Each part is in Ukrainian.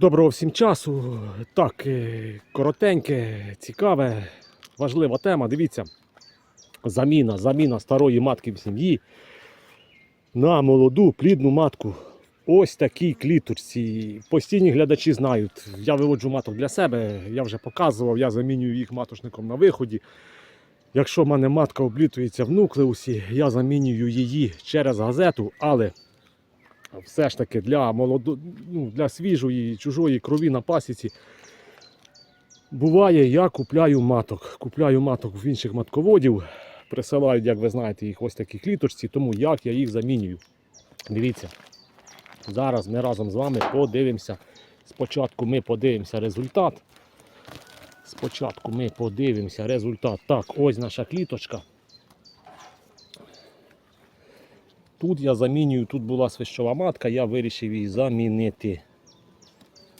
Доброго всім часу. Так, е, коротеньке, цікаве, важлива тема. Дивіться, заміна, заміна старої матки в сім'ї на молоду плідну матку. Ось такій кліточці. Постійні глядачі знають. Я виводжу маток для себе, я вже показував, я замінюю їх маточником на виході. Якщо в мене матка облітується в нуклеусі, я замінюю її через газету, але все ж таки для молодо... ну, для свіжої чужої крові на пасіці. Буває, я купляю маток. Купляю маток в інших матководів. Присилають, як ви знаєте, їх ось такі кліточці, тому як я їх замінюю. Дивіться. Зараз ми разом з вами подивимося. Спочатку ми подивимося результат. Спочатку ми подивимося результат. Так, ось наша кліточка. Тут я замінюю, тут була свищова матка, я вирішив її замінити.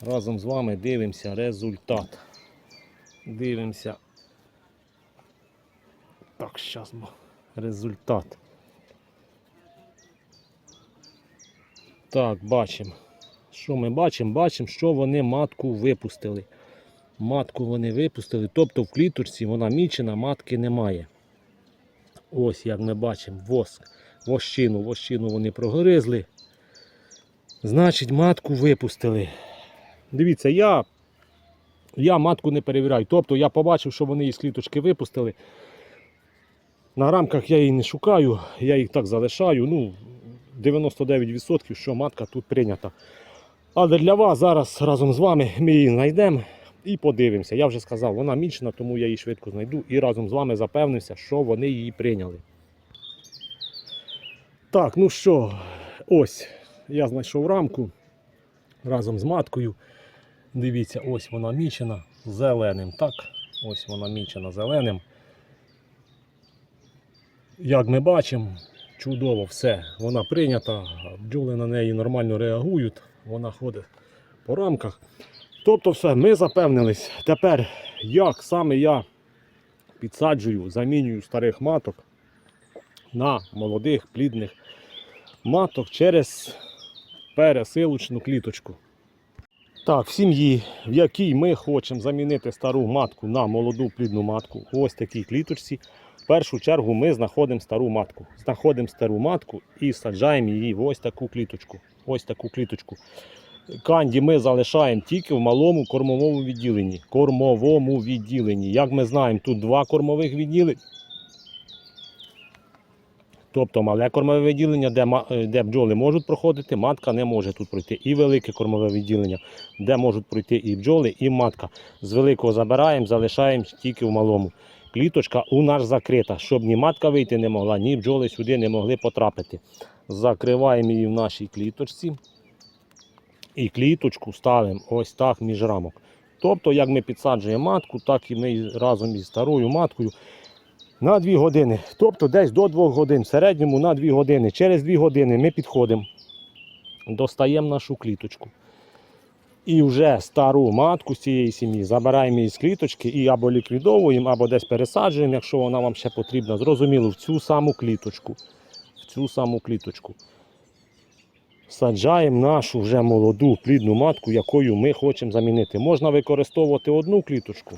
Разом з вами дивимося результат. Дивимося. Так, зараз результат. Так, бачимо. Що ми бачимо? Бачимо, що вони матку випустили. Матку вони випустили, тобто в кліточці вона мічена, матки немає. Ось як ми бачимо, воск вощину. Вощину вони прогризли. Значить, матку випустили. Дивіться, я я матку не перевіряю. Тобто я побачив, що вони її з кліточки випустили. На рамках я її не шукаю, я їх так залишаю. Ну, 99%, що матка тут прийнята. Але для вас зараз разом з вами ми її знайдемо і подивимося. Я вже сказав, вона мічна, тому я її швидко знайду і разом з вами запевнився, що вони її прийняли. Так, ну що, ось я знайшов рамку разом з маткою. Дивіться, ось вона мічена зеленим. Так, ось вона мічена зеленим. Як ми бачимо, чудово все. Вона прийнята, бджоли на неї нормально реагують, вона ходить по рамках. Тобто все, ми запевнились. Тепер, як саме я підсаджую, замінюю старих маток на молодих плідних маток через пересилочну кліточку. Так, в сім'ї, в якій ми хочемо замінити стару матку на молоду плідну матку, ось такій кліточці. В першу чергу ми знаходимо стару матку. Знаходимо стару матку і саджаємо її в ось таку кліточку. Ось таку кліточку. Канді ми залишаємо тільки в малому кормовому відділенні. Кормовому відділенні. Як ми знаємо, тут два кормових відділення. Тобто мале кормове відділення, де, е, де бджоли можуть проходити, матка не може тут пройти. І велике кормове відділення, де можуть пройти і бджоли, і матка. З великого забираємо, залишаємо тільки в малому. Кліточка у нас закрита, щоб ні матка вийти не могла, ні бджоли сюди не могли потрапити. Закриваємо її в нашій кліточці. І кліточку ставимо ось так між рамок. Тобто, як ми підсаджуємо матку, так і ми разом із старою маткою на 2 години. Тобто десь до 2 годин, в середньому на 2 години. Через 2 години ми підходимо, достаємо нашу кліточку. І вже стару матку з цієї сім'ї забираємо її з кліточки і або ліквідовуємо, або десь пересаджуємо, якщо вона вам ще потрібна. Зрозуміло, в цю саму кліточку. В цю саму кліточку. Саджаємо нашу вже молоду плідну матку, якою ми хочемо замінити. Можна використовувати одну кліточку,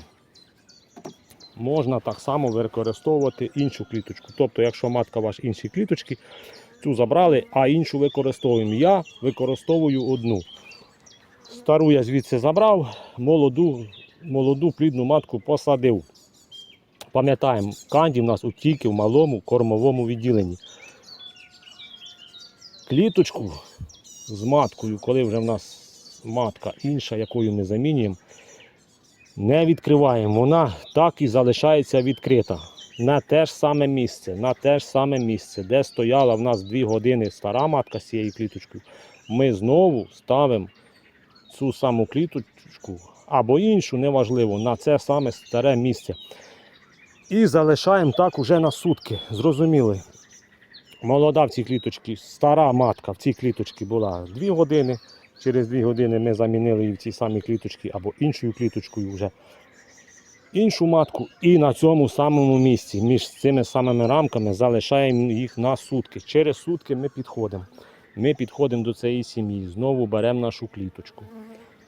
можна так само використовувати іншу кліточку. Тобто, якщо матка ваш інші кліточки, цю забрали, а іншу використовуємо. Я використовую одну. Стару я звідси забрав, молоду, молоду плідну матку посадив. Пам'ятаємо, канді в нас тільки в малому кормовому відділенні. Кліточку з маткою, коли вже в нас матка інша, якою ми замінюємо, не відкриваємо. Вона так і залишається відкрита. На те ж саме місце, на те ж саме місце, де стояла в нас 2 години стара матка з цією кліточкою, ми знову ставимо цю саму кліточку або іншу, неважливо, на це саме старе місце. І залишаємо так уже на сутки. Зрозуміли. Молода в цій кліточці, стара матка в цій кліточці була 2 години. Через 2 години ми замінили її в цій самій кліточці або іншою кліточкою вже іншу матку. І на цьому самому місці, між цими самими рамками, залишаємо їх на сутки. Через сутки ми підходимо. Ми підходимо до цієї сім'ї, знову беремо нашу кліточку.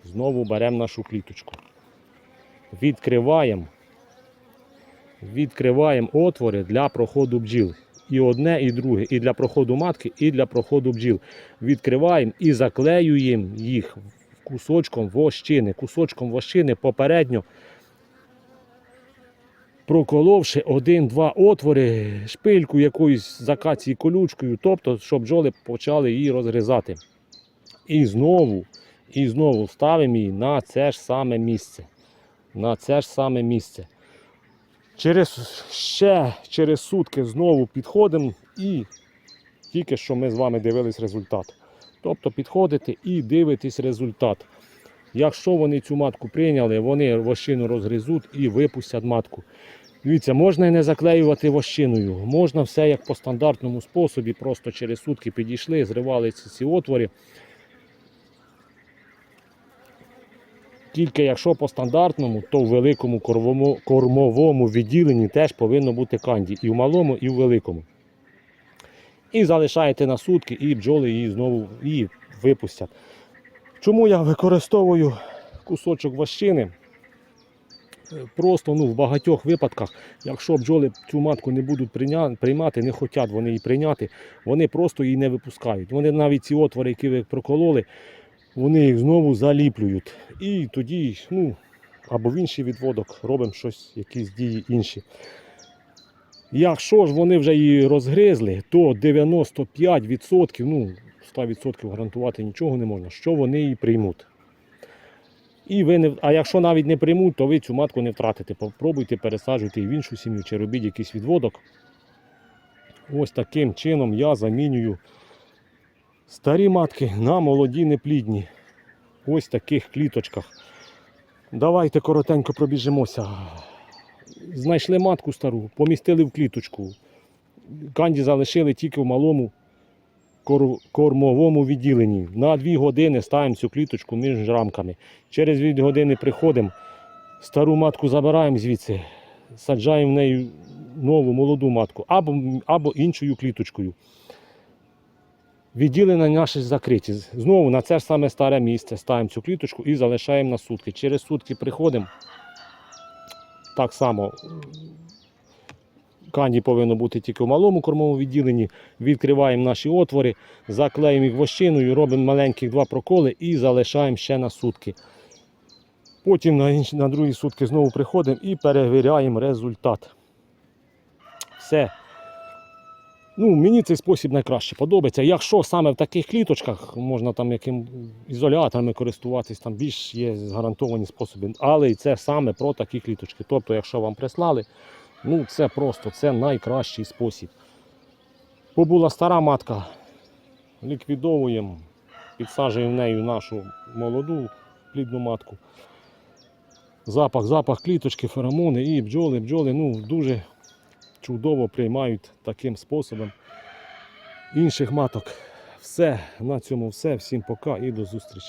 Знову беремо нашу кліточку. Відкриваємо. Відкриваємо отвори для проходу бджіл. І одне, і друге. І для проходу матки, і для проходу бджіл. Відкриваємо і заклеюємо їх кусочком вощини. Кусочком вощини попередньо проколовши один-два отвори, шпильку якоюсь з акації колючкою, тобто, щоб бджоли почали її розгризати. І знову, і знову ставимо її на це ж саме місце. На це ж саме місце. Через ще через сутки знову підходимо і тільки що ми з вами дивились результат. Тобто підходите і дивитесь результат. Якщо вони цю матку прийняли, вони вощину розгризуть і випустять матку. Дивіться, можна і не заклеювати вощиною. Можна все як по стандартному способі, просто через сутки підійшли, зривали ці, ці отвори. Тільки якщо по стандартному, то в великому кормовому, відділенні теж повинно бути канді. І в малому, і в великому. І залишаєте на сутки, і бджоли її знову її випустять. Чому я використовую кусочок вощини? Е, Просто ну, в багатьох випадках, якщо бджоли цю матку не будуть приймати, не хочуть вони її прийняти, вони просто її не випускають. Вони навіть ці отвори, які ви прокололи, вони їх знову заліплюють. І тоді, ну, або в інший відводок робимо щось, якісь дії інші. Якщо ж вони вже її розгризли, то 95%, ну 100% гарантувати нічого не можна, що вони її приймуть. І ви не, а якщо навіть не приймуть, то ви цю матку не втратите. Попробуйте пересаджуйте в іншу сім'ю чи робіть якийсь відводок. Ось таким чином я замінюю старі матки на молоді неплідні. Ось таких кліточках. Давайте коротенько пробіжимося. Знайшли матку стару, помістили в кліточку. Канді залишили тільки в малому кормовому відділенні. На 2 години ставимо цю кліточку між рамками. Через 2 години приходимо, стару матку забираємо звідси, саджаємо в неї нову молоду матку або, або іншою кліточкою. Відділення наші закриті. Знову на це ж саме старе місце ставимо цю кліточку і залишаємо на сутки. Через сутки приходимо. Так само канді повинно бути тільки в малому кормовому відділенні. Відкриваємо наші отвори, заклеїмо їх вощиною, робимо маленьких два проколи і залишаємо ще на сутки. Потім на, інші, на другі сутки знову приходимо і перевіряємо результат. Все. Ну, мені цей спосіб найкраще подобається. Якщо саме в таких кліточках можна там яким ізоляторами користуватись, там більш є гарантовані способи. Але і це саме про такі кліточки. Тобто, якщо вам прислали, ну це просто це найкращий спосіб. Побула стара матка, ліквідовуємо, підсаджуємо в нею нашу молоду плідну матку. Запах, запах кліточки, феромони і бджоли, бджоли ну, дуже чудово приймають таким способом інших маток. Все, на цьому все. Всім пока і до зустрічі.